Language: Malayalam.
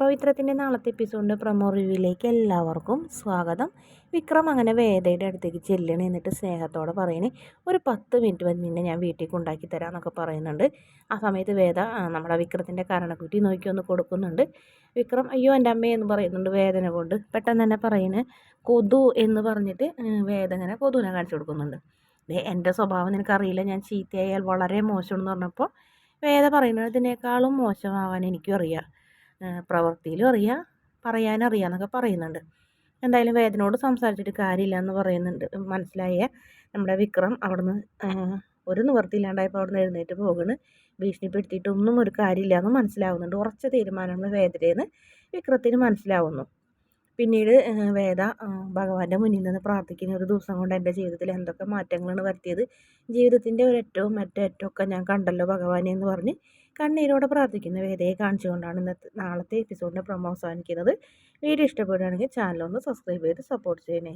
പവിത്രത്തിന്റെ നാളത്തെ എപ്പിസോഡിന്റെ പ്രൊമോ റിവ്യൂയിലേക്ക് എല്ലാവർക്കും സ്വാഗതം. വിക്രം അങ്ങനെ വേദയുടെ അടുത്തേക്ക് ചെല്ലണേ എന്നിട്ട് സ്നേഹത്തോടെ പറയണേ ഒരു പത്ത് മിനിറ്റ് വന്ന് നിന്നെ ഞാൻ വീട്ടിൽ കൊണ്ടാക്കി തരാമെന്നൊക്കെ പറയുന്നുണ്ട്. ആ സമയത്ത് വേദ നമ്മുടെ വിക്രത്തിന്റെ കരണക്കുറ്റി നോക്കി ഒന്ന് കൊടുക്കുന്നുണ്ട്. വിക്രം അയ്യോ എന്റെ അമ്മ എന്ന് പറയുന്നുണ്ട് വേദന കൊണ്ട്. പെട്ടെന്ന് തന്നെ പറയുന്നത് കൊതു എന്ന് പറഞ്ഞിട്ട് വേദ ഇങ്ങനെ കൊതുവിനെ കാണിച്ചു കൊടുക്കുന്നുണ്ട്. എന്റെ സ്വഭാവം നിനക്കറിയില്ല ഞാൻ ചീത്തയായാൽ വളരെ മോശമെന്ന് പറഞ്ഞപ്പോൾ വേദ പറയുന്നതിനേക്കാളും മോശമാവാൻ എനിക്കും അറിയാം. പ്രവൃത്തിയിലും അറിയാം പറയാനും അറിയാം എന്നൊക്കെ പറയുന്നുണ്ട്. എന്തായാലും വേദനയോട് സംസാരിച്ചിട്ട് കാര്യമില്ല എന്ന് പറയുന്നുണ്ട്. മനസ്സിലായ? നമ്മുടെ വിക്രം അവിടുന്ന് ഒരു നിവൃത്തിയില്ലാണ്ടായപ്പോൾ അവിടുന്ന് എഴുന്നേറ്റ് പോകുന്നു ഭീഷണിപ്പെടുത്തിയിട്ടൊന്നും ഒരു കാര്യമില്ല എന്ന് മനസ്സിലാവുന്നുണ്ട്. ഉറച്ച തീരുമാനങ്ങൾ വേദനയെന്ന് വിക്രത്തിന് മനസ്സിലാവുന്നു. പിന്നീട് വേദ ഭഗവാന്റെ മുന്നിൽ നിന്ന് പ്രാർത്ഥിക്കുന്ന ഒരു ദിവസം കൊണ്ട് എന്റെ ജീവിതത്തിൽ എന്തൊക്കെ മാറ്റങ്ങളാണ് വരുത്തിയത്. ജീവിതത്തിന്റെ ഒരറ്റവും ഒക്കെ ഞാൻ കണ്ടല്ലോ ഭഗവാനെ എന്ന് പറഞ്ഞ് കണ്ണീരോടെ പ്രാർത്ഥിക്കുന്ന വേദയെ കാണിച്ചുകൊണ്ടാണ് ഇന്നത്തെ നാളത്തെ എപ്പിസോഡിന്റെ പ്രൊമോ അവസാനിക്കുന്നത്. വീഡിയോ ഇഷ്ടപ്പെടുകയാണെങ്കിൽ ചാനലൊന്ന് സബ്സ്ക്രൈബ് ചെയ്ത് സപ്പോർട്ട് ചെയ്യണേ.